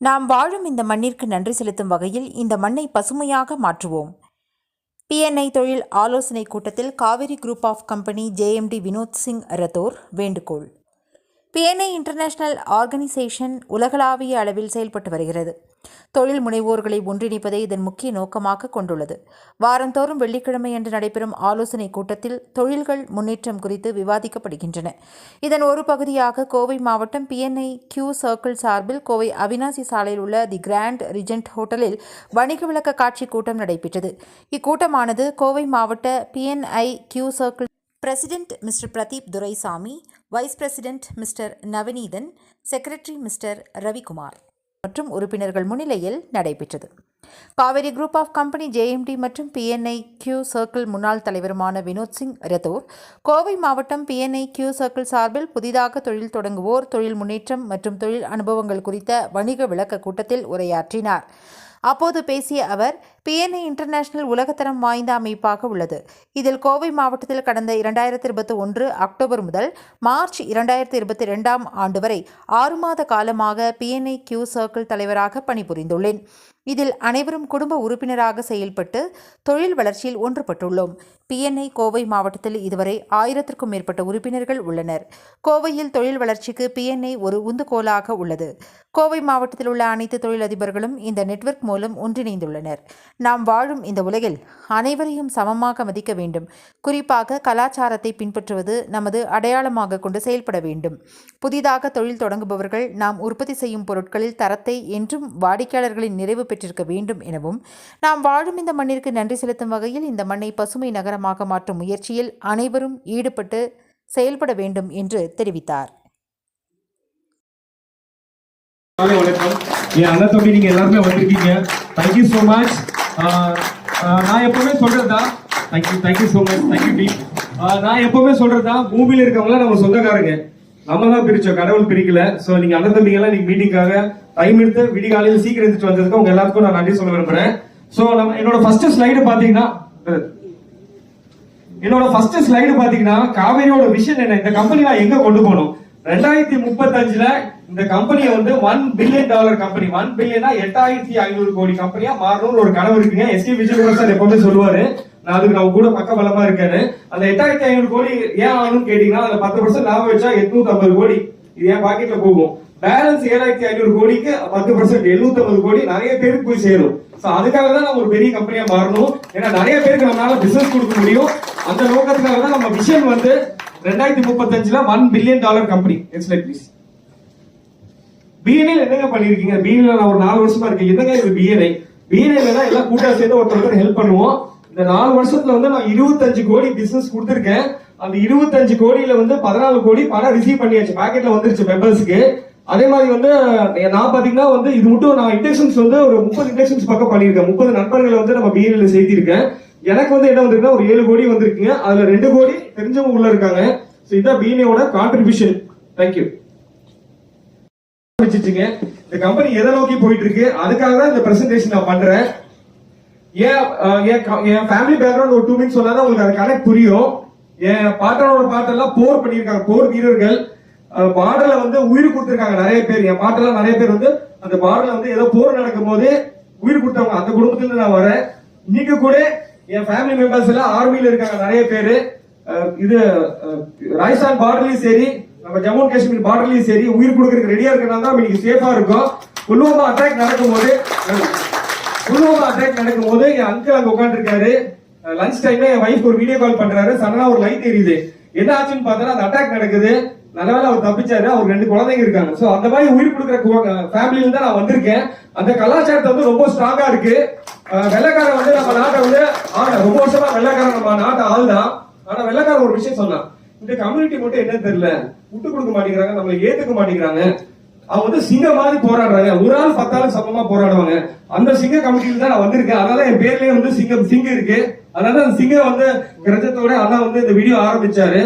நாம் வாழும் இந்த மண்ணிற்கு நன்றி செலுத்தும் வகையில் இந்த மண்ணை பசுமையாக மாற்றுவோம். பிஎன்ஐ தொழில் ஆலோசனை கூட்டத்தில் Kaveri group of company JMD Vinod Singh Rathore வேண்டுகோள். பிஎன்ஐ இன்டர்நேஷனல் ஆர்கனைசேஷன் உலகளாவிய அளவில் செயல்பட்டு வருகிறது. தொழில் முனைவோர்களை ஒன்றிணைப்பதை இதன் முக்கிய நோக்கமாக கொண்டுள்ளது. வாரந்தோறும் வெள்ளிக்கிழமை அன்று நடைபெறும் ஆலோசனைக் கூட்டத்தில் தொழில்கள் முன்னேற்றம் குறித்து விவாதிக்கப்படுகின்றன. இதன் ஒரு பகுதியாக கோவை மாவட்டம் பிஎன்ஐ கியூ சர்க்கிள் சார்பில் கோவை அவினாசி சாலையில் உள்ள தி கிராண்ட் ரிஜென்ட் ஹோட்டலில் வணிக விளக்க காட்சி கூட்டம் நடைபெற்றது. இக்கூட்டமானது கோவை மாவட்ட BNI Q circle president mister Pradeep Duraisamy vice president mister Navaneethan secretary mister Ravikumar மற்றும் உறுப்பினர்கள் முன்னிலையில் நடைபெற்றது. Kaveri group of company JMD மற்றும் பிஎன்ஐ கியூ சர்க்கிள் முன்னாள் தலைவருமான வினோத் சிங் ரத்தோர் கோவை மாவட்டம் பிஎன்ஐ கியூ சர்க்கிள் சார்பில் புதிதாக தொழில் தொடங்குவோர் தொழில் முன்னேற்றம் மற்றும் தொழில் அனுபவங்கள் குறித்த வணிக விளக்க கூட்டத்தில் உரையாற்றினார். அப்போது பேசிய அவர் பிஎன்ஐ இன்டர்நேஷனல் உலகத்தரம் வாய்ந்த அமைப்பாக உள்ளது. இதில் கோவை மாவட்டத்தில் கடந்த இரண்டாயிரத்தி இருபத்தி ஒன்று அக்டோபர் முதல் மார்ச் இரண்டாயிரத்தி இருபத்தி ரெண்டாம் ஆண்டு வரை ஆறு மாத காலமாக பிஎன்ஐ கியூ சர்க்கிள் தலைவராக பணிபுரிந்துள்ளேன். இதில் அனைவரும் குடும்ப உறுப்பினராக செயல்பட்டு தொழில் வளர்ச்சியில் ஒன்றுபட்டுள்ளோம். பிஎன்ஐ கோவை மாவட்டத்தில் இதுவரை ஆயிரத்திற்கும் மேற்பட்ட உறுப்பினர்கள் உள்ளனர். கோவையில் தொழில் வளர்ச்சிக்கு பிஎன்ஐ ஒரு உந்துகோலாக உள்ளது. கோவை மாவட்டத்தில் உள்ள அனைத்து தொழிலதிபர்களும் இந்த நெட்வொர்க் மூலம் ஒன்றிணைந்துள்ளனர். நாம் வாழும் இந்த உலகில் அனைவரையும் சமமாக மதிக்க வேண்டும். குறிப்பாக கலாச்சாரத்தை பின்பற்றுவது நமது அடையாளமாக கொண்டு செயல்பட வேண்டும். புதிதாக தொழில் தொடங்குபவர்கள் நாம் உற்பத்தி செய்யும் பொருட்களில் தரத்தை என்றும் வாடிக்கையாளர்களின் நிறைவு பெற்றிருக்க வேண்டும் எனவும் நாம் வாழும் இந்த மண்ணிற்கு நன்றி செலுத்தும் வகையில் இந்த மண்ணை பசுமை நகரமாக மாற்றும் முயற்சியில் அனைவரும் ஈடுபட்டு செயல்பட வேண்டும் என்று தெரிவித்தார். வணக்கம். என் அண்ணன் தம்பி நீங்க எல்லாருமே வந்திருக்கீங்க. தேங்க்யூ ஸோ மச் நான் எப்பவுமே சொல்றதா thank you thank you so much thank you நான் எப்பவுமே சொல்றதா இருக்கவங்களாம் நம்ம சொந்தக்காரங்க. நம்ம தான் பிரிச்சோம் கடவுள் பிரிக்கல. ஸோ நீங்க அண்ணன் தம்பிங்க எல்லாம் நீங்க மீட்டிங்காக டைம் எடுத்து விடிகாலையில் சீக்கிரம் எடுத்துட்டு வந்ததுக்கு உங்க எல்லாருக்கும் நான் நன்றி சொல்ல விரும்புறேன். ஸோ நம்ம என்னோட ஃபர்ஸ்ட் ஸ்லைடு பாத்தீங்கன்னா என்னோட ஃபர்ஸ்ட் ஸ்லைடு பாத்தீங்கன்னா காவேரியோட விஷன் என்ன? இந்த கம்பெனி நான் எங்க கொண்டு போகணும் ரெண்டாயிரத்தி முப்பத்தஞ்சுல இந்த கம்பெனியை வந்து one billion dollar company one பில்லியனா எட்டாயிரத்தி ஐநூறு கோடி கம்பெனியா மாறணும்னு ஒரு கனவு இருக்குங்க. எஸ் கே விஜயகுமார் சார் எப்பவுமே சொல்லுவாரு. நான் அதுக்கு நான் கூட பக்க பலமா இருக்கேன்னு. அந்த எட்டாயிரத்தி ஐநூறு கோடி ஏன் ஆகணும்னு கேட்டீங்கன்னா அதுல பத்து பர்சன்ட் லாபம் வச்சா எட்நூத்தி ஐம்பது கோடி. இது என் பாக்கெட்ல போகும். பேலன்ஸ் ஏழாயிரத்தி ஐநூறு கோடிக்கு பத்து பர்சன்ட் எழுநூத்தி ஐம்பது கோடி நிறைய பேருக்கு போய் சேரும். சோ அதுக்காக தான் நம்ம ஒரு பெரிய கம்பெனியா மாறணும். ஏன்னா நிறைய பேருக்கு நம்மளால பிசினஸ் கொடுக்க முடியும். அந்த நோக்கத்துக்காக தான் நம்ம விஷன் வந்து ரெண்டாயிரத்தி முப்பத்தஞ்சுல one billion dollar company next like please BNI என்னங்க பண்ணிருக்கீங்க? பிஎன்ஐ நான் ஒரு நாலு வருஷமா இருக்கேன். என்னங்க இது பிஎன்ஐ பிஎன்ஐல தான் எல்லாம் கூட்டா சேர்ந்து ஒருத்தர் ஹெல்ப் பண்ணுவோம். இந்த நாலு வருஷத்துல வந்து நான் இருபத்தஞ்சு கோடி பிசினஸ் கொடுத்துருக்கேன். அந்த இருபத்தஞ்சு கோடியில வந்து பதினாலு கோடி பணம் ரிசீவ் பண்ணியாச்சு. பாக்கெட்ல வந்துருச்சு மெம்பர்ஸ்க்கு அதே மாதிரி வந்து நான் பாத்தீங்கன்னா வந்து இது மட்டும் நான் இன்டெக்ஷன்ஸ் வந்து ஒரு முப்பது இன்டெக்ஷன்ஸ் பக்கம் பண்ணியிருக்கேன். முப்பது நண்பர்களை வந்து நம்ம பிஎன்ஐல சேர்த்திருக்கேன். எனக்கு வந்து என்ன வந்திருக்குன்னா ஒரு ஏழு கோடி வந்திருக்குங்க. அதுல ரெண்டு கோடி தெரிஞ்சவங்க உள்ள இருக்காங்க. ஸோ இதான் பிஎன்ஐயோட கான்ட்ரிபியூஷன் தேங்க்யூ இந்த கம்பெனி எதை நோக்கி போயிட்டு இருக்கு? அதுக்காக தான் இந்த பிரசன்டேஷன் நான் பண்றேன். ஏன் என் க- என் ஃபேமிலி பேக்ரவுண்ட் ஒரு டூ மினிட்ஸ் சொன்னா உங்களுக்கு அது கனெக்ட் புரியும். என் பாட்டனோட பாட்டெல்லாம் போர் பண்ணியிருக்காங்க போர் வீரர்கள். பார்டர்ல வந்து உயிர் கொடுத்திருக்காங்க நிறைய பேர். என் பாட்டெல்லாம் நிறைய பேர் வந்து அந்த பார்டர்ல வந்து ஏதோ போர் நடக்கும் போது உயிர் கொடுத்தவங்க. அந்த குடும்பத்துல நான் வரேன். இன்னைக்கு கூட என் ஃபேமிலி மெம்பர்ஸ் எல்லாம் ஆர்மியில இருக்காங்க நிறைய பேரு. இது ராஜஸ்தான் பார்டர்லயும் சரி நம்ம ஜம்மு அண்ட் காஷ்மீர் பார்டர்லயும் சரி உயிர் கொடுக்கறதுக்கு ரெடியா இருக்கனால தான் இன்னைக்கு சேஃபா இருக்கும். புல்வாமா அட்டாக் நடக்கும்போது புல்வாமா அட்டாக் நடக்கும்போது என் அங்கிள் அங்க உட்காந்துருக்காரு லஞ்ச் டைம்ல என் வைஃப் ஒரு வீடியோ கால் பண்றாரு. சடனா ஒரு லைட் எரியுது. என்ன ஆச்சுன்னு பார்த்தா அந்த அட்டாக் நடக்குது. நல்லவேளை அவர் தப்பிச்சாரு. அவர் ரெண்டு குழந்தைங்க இருக்காங்க. சோ அந்த மாதிரி உயிர் கொடுக்குற ஃபேமிலியில தான் நான் வந்திருக்கேன். அந்த கலாச்சாரத்தை வந்து ரொம்ப ஸ்ட்ராங்கா இருக்கு. வெள்ளக்காரன் வெள்ளைக்காரன் வந்து நம்ம நாட்டை வந்து ஆனா ரொம்ப வருஷமா வெள்ளைக்காரன் நம்ம நாட்டை ஆள்தான். ஆனா வெள்ளைக்காரன் ஒரு விஷயம் சொன்னான். இந்த கம்யூனிட்டி மட்டும் என்ன தெரியல. விட்டு கொடுக்க மாட்டேங்கிறாங்க. நம்மளை ஏத்துக்க மாட்டேங்கிறாங்க. அவங்க வந்து சிங்க மாதிரி போராடுறாங்க. ஒரு ஆள் பத்தாலும் சமமா போராடுவாங்க. அந்த சிங்க கமிட்டியில தான் நான் வந்திருக்கேன். அதனால என் பேர்லயே வந்து சிங்கம் சிங்கம் இருக்கு. அதனால அந்த சிங்கம் வந்து கிரஜத்தோட அண்ணா வந்து இந்த வீடியோ ஆரம்பிச்சாரு.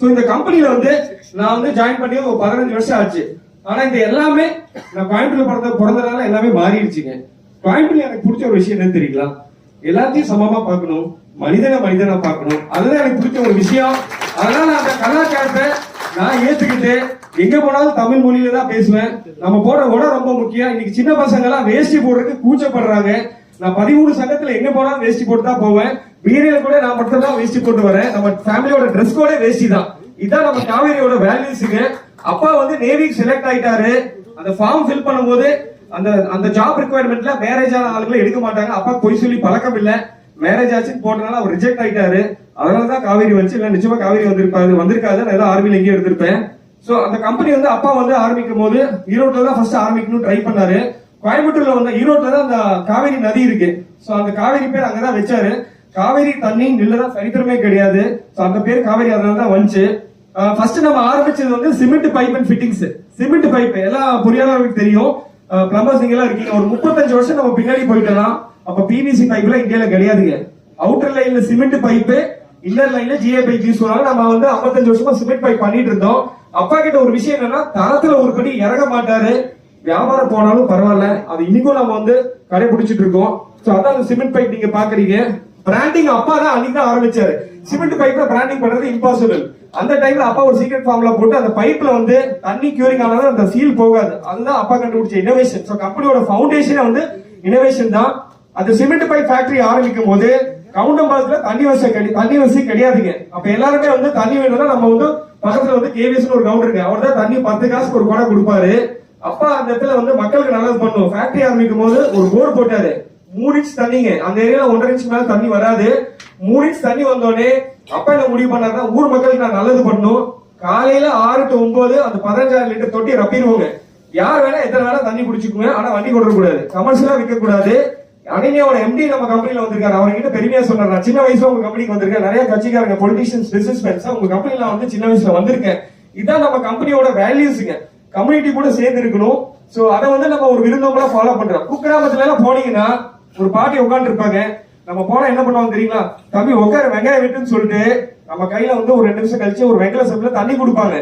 ஸோ இந்த கம்பெனியில வந்து நான் வந்து ஜாயின் பண்ணி ஒரு பதினஞ்சு வருஷம் ஆச்சு. ஆனா இந்த எல்லாமே நான் கோயம்புத்தூர் பிறந்த பிறந்தனால எல்லாமே மாறிடுச்சுங்க. கோயம்புத்தூர்ல எனக்கு பிடிச்ச ஒரு விஷயம் என்ன தெரியுங்களா? எல்லாத்தையும் சமமா பார்க்கணும். மனிதனை மனிதனா பார்க்கணும். அதுதான் எனக்கு பிடிச்ச ஒரு விஷயம். அதனால அந்த கலாச்சாரத்தை நான் ஏத்துக்கிட்டு எங்க போனாலும் தமிழ் மொழியில தான் பேசுவேன். நம்ம போடுற உடை ரொம்ப முக்கியம். இன்னைக்கு சின்ன பசங்க எல்லாம் வேஷ்டி போடுறதுக்கு கூச்சப்படுறாங்க. நான் பதிமூணு சங்கத்துல எங்க போனாலும் வேஷ்டி போட்டு தான் போவேன். வீடியோல கூட நான் மட்டும் தான் வேஷ்டி போட்டு வரேன். நம்ம ஃபேமிலியோட ட்ரெஸ் கோடே வேஷ்டி தான். இதான் நம்ம காவேரியோட வேல்யூஸுங்க அப்பா வந்து நேவிக்கு செலக்ட் ஆயிட்டாரு. அந்த ஃபார்ம் ஃபில் பண்ணும்போது அந்த அந்த ஜாப் ரிக்குவயர்மெண்ட்ல மேரேஜ் ஆன ஆளுங்களை எடுக்க மாட்டாங்க. அப்பா பொய் சொல்லி பழக்கம் இல்ல மேரேஜ் ஆச்சுன்னு போட்டனால அவர் ரிஜெக்ட் ஆயிட்டாரு. அதனாலதான் காவேரி வந்துச்சு. இல்ல நிச்சயமா காவேரி வந்திருப்பாரு. வந்திருக்காது நான் ஏதோ ஆர்மியில எங்கேயும் எடுத்திருப்பேன். சோ அந்த கம்பெனி வந்து அப்பா வந்து ஆரம்பிக்கும் போது ஈரோட்டில் தான் ஃபர்ஸ்ட் ஆரம்பிக்கணும் ட்ரை பண்ணாரு. கோயம்புத்தூர்ல வந்து ஈரோட்டில் தான் அந்த காவேரி நதி இருக்கு. சோ அந்த காவேரி பேர் அங்கதான் வச்சாரு. காவேரி தண்ணி நில்லதான் சரித்திரமே கிடையாது. சோ அந்த பேர் காவேரி அதனால தான் வந்துச்சு. ஃபர்ஸ்ட் நம்ம ஆரம்பிச்சது வந்து cement pipe and fittings cement pipe எல்லா பொறியாளர்களுக்கு தெரியும். பிளம்பர்ஸ் எல்லாம் இருக்கீங்க. ஒரு முப்பத்தஞ்சு வருஷம் நம்ம பின்னாடி போயிட்டலாம் அப்ப பிவிசி பைப்ல இந்தியால கிடையாதுங்க. அவுட்டர் லைன்ல சிமெண்ட் பைப்பு இன்னர் லைன்ல ஜிஏ பைப் யூஸ் பண்ணாங்க நம்ம வந்து 55 வருஷமா சிமெண்ட் பைப் பண்ணிட்டு இருந்தோம். அப்பா கிட்ட ஒரு விஷயம் என்னன்னா தரத்துல ஒரு படி இறங்க மாட்டாரு. வியாபாரம் போனாலும் பரவாயில்ல. அது இன்னைக்கும் நம்ம வந்து கடைபிடிச்சிட்டு இருக்கோம். ஸோ அதான் அந்த சிமெண்ட் பைப் நீங்க பாக்குறீங்க. பிராண்டிங் அப்பா தான் அன்னைக்கு தான் ஆரம்பிச்சாரு. சிமெண்ட் பைப்ல பிராண்டிங் பண்றது இம்பாசிபிள் அந்த டைம்ல அப்பா ஒரு சீக்ரெட் ஃபார்ம்ல போட்டு அந்த பைப்ல வந்து தண்ணி கியூரிங் ஆனாலும் அந்த சீல் போகாது. அதுதான் அப்பா கண்டுபிடிச்ச இனோவேஷன் ஸோ கம்பெனியோட ஃபவுண்டேஷனே வந்து இனோவேஷன் தான். அந்த சிமெண்ட் பைப் ஃபேக்டரி ஆரம்பிக்கும் போது கவுண்டம்பாளத்துல தண்ணி வசதி கிடை- தண்ணி வசதி கிடையாதுங்க. அப்ப எல்லாருமே வந்து தண்ணி வேணும்னா நம்ம வந்து பக்கத்துல வந்து கேவிஎஸ் ஒரு கவுண்டர் இருக்கு. அவர் தான் தண்ணி பத்து காசுக்கு ஒரு குடம் கொடுப்பாரு. அப்பா அந்த இடத்துல வந்து மக்களுக்கு நல்லது பண்ணும் ஃபேக்டரி ஆரம்பிக்கும் போது ஒரு போர் போட்டாரு. மூணு இன்ச் தண்ணிங்க. அந்த ஏரியால ஒன்றரை இன்ச் மேல தண்ணி வராது. மூணு இன்ச் தண்ணி வந்தோடனே அப்பா என்ன முடிவு பண்ணாருன்னா ஊர் மக்களுக்கு நான் நல்லது பண்ணும். காலையில ஆறு டு ஒன்பது அந்த பதினஞ்சாயிரம் லிட்டர் தொட்டி ரப்பிடுவோங்க. யார் வேணா எத்தனை வேணா தண்ணி குடிச்சுக்குங்க. ஆனா வண்டி கொண்டு கூடாது கமர்ஷியலா விற்க கூடாது அனினியாவோட எம்டி நம்ம கம்பெனில வந்திருக்காரு. அவர்கிட்ட பெருமையா சொன்னார் நான். சின்ன வயசுல உங்க கம்பெனிக்கு வந்திருக்கேன். நிறைய கட்சிக்காரங்க பொலிட்டிஷியன்ஸ் பிசினஸ் உங்க கம்பெனில வந்து சின்ன வயசுல வந்திருக்கேன். இதான் நம்ம கம்பெனியோட வேல்யூஸுங்க கம்யூனிட்டி கூட சேர்ந்து இருக்கணும். சோ அதை வந்து நம்ம ஒரு விருந்தோம்பலா ஃபாலோ பண்றோம். குக்கிராமத்துல எல்லாம் போனீங்கன்னா ஒரு பாட்டி உட்காந்து இருப்பாங்க நம்ம போனா என்ன பண்ணுவாங்க தெரியுங்களா? தம்பி உட்கார வெங்காயம் விட்டுன்னு சொல்லிட்டு நம்ம கையில வந்து ஒரு ரெண்டு நிமிஷம் கழிச்சு ஒரு வெங்கல சப்பில தண்ணி கொடுப்பாங்க.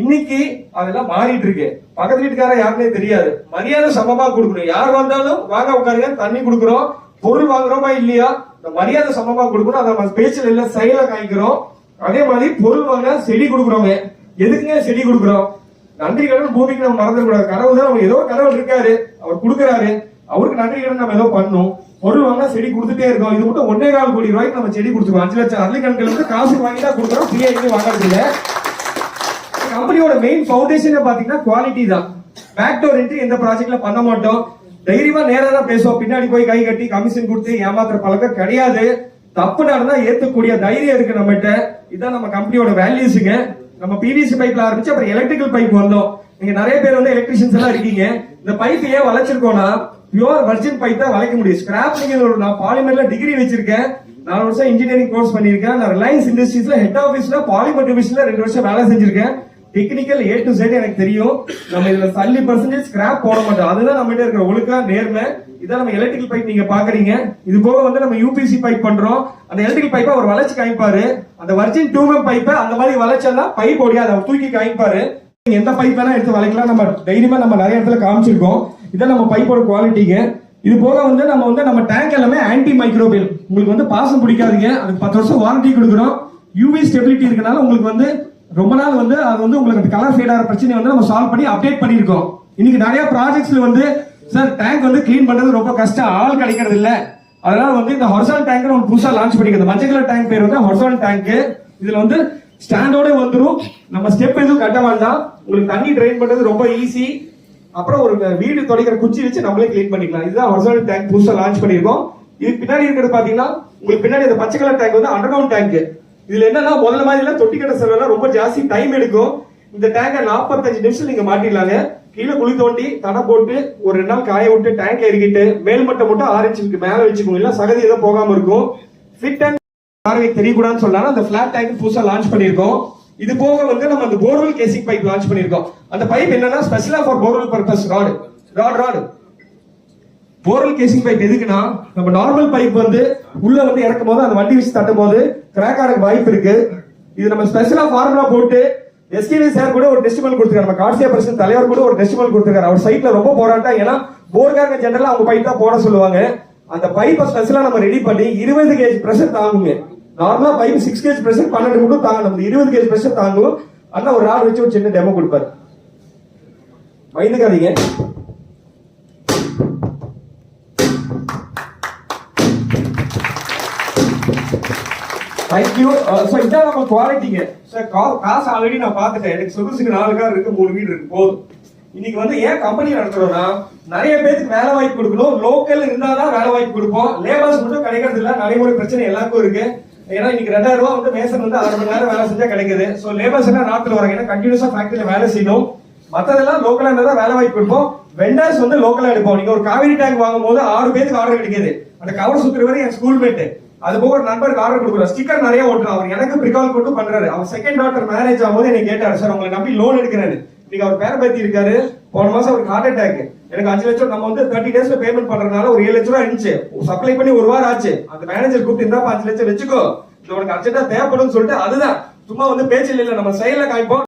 இன்னைக்கு அதெல்லாம் மாறிட்டு இருக்கு. பக்கத்து வீட்டுக்காரன் யாருன்னே தெரியாது. மரியாதை சமமா கொடுக்கணும். யார் வந்தாலும் வாங்க உட்காருங்க தண்ணி கொடுக்குறோம் பொருள் வாங்குறோமா இல்லையா? இந்த மரியாதை சமமா கொடுக்கணும். அதை நம்ம பேச்சில் இல்ல செயல காய்க்கிறோம். அதே மாதிரி பொருள் வாங்க செடி கொடுக்குறோங்க எதுக்குங்க செடி கொடுக்குறோம்? நன்றி கடன் பூமிக்கு நம்ம மறந்துடக்கூடாது கடவுள் தான் அவங்க ஏதோ கடவுள் இருக்காரு. அவர் கொடுக்குறாரு. அவருக்கு நன்றி கடன் நம்ம ஏதோ பண்ணும். பொருள் வாங்கினா செடி கொடுத்துட்டே இருக்கோம். இது மட்டும் ஒன்னே கால் கோடி ரூபாய்க்கு நம்ம செடி கொடுத்துருக்கோம். அஞ்சு லட்சம் அரளிக்கணக்கில் வந்து காசு வாங்கி தான் கொடுக்குறோம். ஃப்ரீயா எங்கேயும் வாங்கறது இல்லை கம்பெனியோட மெயின் ஃபவுண்டேஷன் பாத்தீங்கன்னா குவாலிட்டி தான். பேக் டோர் என்ட்ரி எந்த ப்ராஜெக்ட்ல பண்ண மாட்டோம். தைரியமா நேரா தான் பேசுவோம். பின்னாடி போய் கை கட்டி கமிஷன் கொடுத்து ஏமாத்துற பழக்கம் கிடையாது. தப்பு நடந்தா ஏத்துக்கூடிய தைரியம் இருக்கு நம்மகிட்ட. இதான் நம்ம கம்பெனியோட வேல்யூஸுங்க நம்ம பிவிசி பைப்ல ஆரம்பிச்சு அப்புறம் எலக்ட்ரிக்கல் பைப் வந்தோம். நீங்க நிறைய பேர் வந்து எலக்ட்ரிஷியன்ஸ் எல்லாம் இருக்கீங்க. இந்த பைப் ஏன் வளைச்சிருக்கோம்னா பியூர் வர்ஜின் பைப் தான் வளைக்க முடியும். ஸ்கிராப் நீங்க நான் பாலிமர்ல டிகிரி வச்சிருக்கேன். நாலு வருஷம் இன்ஜினியரிங் கோர்ஸ் பண்ணிருக்கேன் நான் ரிலையன்ஸ் இண்டஸ்ட்ரீஸ்ல ஹெட் ஆஃபீஸ்ல பாலிமர் டிவிஷன்ல ரெண்டு வருஷம் வேலை செஞ்சிருக்கேன். டெக்னிக்கல் ஏ டு Z எனக்கு தெரியும். நம்ம இதுல சல்லி பர்சன்டேஜ் ஸ்கிராப் போட மாட்டோம். அதுதான் நம்ம இருக்கிற ஒழுக்கா நேர்மை. இதான் நம்ம எலக்ட்ரிக்கல் பைப் நீங்க பாக்குறீங்க. இது போக வந்து நம்ம யூபிசி பைப் பண்றோம். அந்த எலக்ட்ரிக்கல் பைப்பை அவர் வளைச்சு காமிப்பாரு. அந்த வர்ஜின் டூஎம் பைப்பை அந்த மாதிரி வளைச்செல்லாம் பைப் ஓடியாது. அவர் தூக்கி காமிப்பாரு. நீங்க எந்த பைப் வேணா எடுத்து வளைக்கலாம். நம்ம தைரியமா நம்ம நிறைய இடத்துல காமிச்சிருக்கோம். இதான் நம்ம பைப்போட குவாலிட்டிங்க இது போக வந்து நம்ம வந்து நம்ம டேங்க் எல்லாமே ஆன்டி மைக்ரோபியல் உங்களுக்கு வந்து பாசம் பிடிக்காதீங்க. அதுக்கு பத்து வருஷம் வாரண்டி கொடுக்குறோம். யூவி ஸ்டெபிலிட்டி இருக்கனால உங்களுக்கு வந்து ரொம்ப நாள் வந்து அது வந்து உங்களுக்கு அந்த கலர் ஃபேட் ஆகிற பிரச்சனை வந்து நம்ம சால்வ் பண்ணி அப்டேட் பண்ணியிருக்கோம். இன்னைக்கு நிறைய ப்ராஜெக்ட்ஸ்ல வந்து சார் டேங்க் வந்து க்ளீன் பண்றது ரொம்ப கஷ்டம். ஆள் கிடைக்கிறது இல்ல. அதனால வந்து இந்த ஹொரசான் டேங்க் ஒன்று புதுசா லான்ச் பண்ணிக்கிறது மஞ்சள் கலர் டேங்க் பேர் வந்து ஹொரசான் டேங்க் இதுல வந்து ஸ்டாண்டோட வந்துடும் நம்ம ஸ்டெப் எதுவும் கட்ட வேண்டாம் உங்களுக்கு தண்ணி ட்ரெயின் பண்றது ரொம்ப ஈஸி அப்புறம் ஒரு வீடு துடைக்கிற குச்சி வச்சு நம்மளே க்ளீன் பண்ணிக்கலாம். இதுதான் ஹொரசான் டேங்க் புதுசா லான்ச் பண்ணிருக்கோம் இதுக்கு பின்னாடி இருக்கிறது பாத்தீங்கன்னா உங்களுக்கு பின்னாடி இந்த பச்சை கலர் டேங்க் வந்து அண்டர் கிரவுண்ட் டேங்க் இதுல என்னன்னா முதல்ல மாதிரி தொட்டி கட்ட செலவுலாம் ரொம்ப ஜாஸ்தி. டைம் எடுக்கும். இந்த டேங்கை 45 நிமிஷம் நீங்க மாட்டிடலாங்க. கீழே குழி தோண்டி தடை போட்டு ஒரு ரெண்டு நாள் காய விட்டு டேங்க் இறக்கிட்டு மேல்மட்டம் மட்டும் ஆறு இன்ச்சுக்கு மேல வச்சுக்கோங்க இல்ல சகதி எதுவும் போகாம இருக்கும். ஃபிட் அண்ட் பார்வை தெரியக்கூடாதுன்னு சொல்லலாம் அந்த பிளாட் டேங்க் புதுசா லான்ச் பண்ணிருக்கோம் இது போக வந்து நம்ம அந்த போர்வெல் கேசிங் பைப் லான்ச் பண்ணிருக்கோம் அந்த பைப் என்னன்னா ஸ்பெஷலா for borewell purpose rod rod rod borewell casing pipe எதுக்குன்னா நம்ம நார்மல் பைப் வந்து உள்ள வந்து இறக்கும் போது அந்த வண்டி வச்சு தட்டும் போது கிராக் ஆக வாய்ப்பு இருக்கு. இது நம்ம ஸ்பெஷலா ஃபார்முலா போட்டு எஸ்கேவி சார் கூட ஒரு டெஸ்டிமல் கொடுத்துருக்காரு. நம்ம கார்சியா பிரசன் தலைவர் கூட ஒரு டெஸ்டிமல் கொடுத்துருக்காரு. அவர் சைட்ல ரொம்ப போராட்டம் ஏன்னா போர்காரங்க ஜெனரலா அவங்க பைப் தான் போட சொல்லுவாங்க. அந்த பைப்பை ஸ்பெஷலா நம்ம ரெடி பண்ணி இருபது கேஜ் பிரஷர் தாங்குங்க. நார்மலா பைப் சிக்ஸ் கேஜ் பிரஷர் பன்னெண்டு மட்டும் தாங்க நம்ம இருபது கேஜ் பிரஷர் தாங்கும் அண்ணா ஒரு ஆள் வச்சு ஒரு சின்ன டெமோ கொடுப்பாரு. பயந்துக்காதீங்க. தேங்க்யூ ஸோ uh, இதான் நம்ம குவாலிட்டிங்க சார் கா காசு ஆல்ரெடி நான் பார்த்துட்டேன். எனக்கு சொகுசுக்கு நாலு கார் இருக்கு மூணு வீடு இருக்கு போதும். இன்னைக்கு வந்து ஏன் கம்பெனி நடத்துறோம்னா நிறைய பேருக்கு வேலை வாய்ப்பு கொடுக்கணும். லோக்கல் இருந்தாதான் வேலை வாய்ப்பு கொடுப்போம். லேபர்ஸ் மட்டும் கிடைக்கிறது இல்ல. நடைமுறை பிரச்சனை எல்லாருக்கும் இருக்கு. ஏன்னா இன்னைக்கு ரெண்டாயிரம் ரூபா வந்து மேசன் வந்து அரை மணி நேரம் வேலை செஞ்சா கிடைக்குது. ஸோ லேபர்ஸ் என்ன நாட்டில் வராங்க. ஏன்னா கண்டினியூஸா ஃபேக்டரியில வேலை செய்யணும். மற்றதெல்லாம் லோக்கலா இருந்தா தான் வேலை வாய்ப்பு கொடுப்போம். வெண்டர்ஸ் வந்து லோக்கலா எடுப்போம். நீங்க ஒரு காவிரி டேங்க் வாங்கும் போது ஆறு பேருக்கு ஆர்டர் கிடைக்குது. அந்த கவர் சுத்துறவரை என் ஸ்கூல் மேட் அது போக ஒரு நண்பருக்கு ஆர்டர் கொடுக்குறோம் ஸ்டிக்கர் நிறைய ஓட்டுறோம் அவர் எனக்கு பிரிகால் போட்டு பண்றாரு. அவர் செகண்ட் டாக்டர் மேரேஜ் ஆகும்போது எனக்கு கேட்டாரு சார் உங்களை நம்பி லோன் எடுக்கிறாரு. இன்னைக்கு அவர் பேர பத்தி இருக்காரு போன மாசம் அவருக்கு ஹார்ட் அட்டாக் எனக்கு அஞ்சு லட்சம் நம்ம வந்து தேர்ட்டி டேஸ்ல பேமெண்ட் பண்றதுனால ஒரு ஏழு லட்சம் ரூபாய் இருந்துச்சு. சப்ளை பண்ணி ஒரு வாரம் ஆச்சு. அந்த மேனேஜர் கூப்பிட்டு இருந்தா அஞ்சு லட்சம் வச்சுக்கோ. இது உனக்கு அர்ஜென்டா தேவைப்படும் சொல்லிட்டு அதுதான். சும்மா வந்து பேச்சில் இல்லை நம்ம செயல காய்ப்போம்.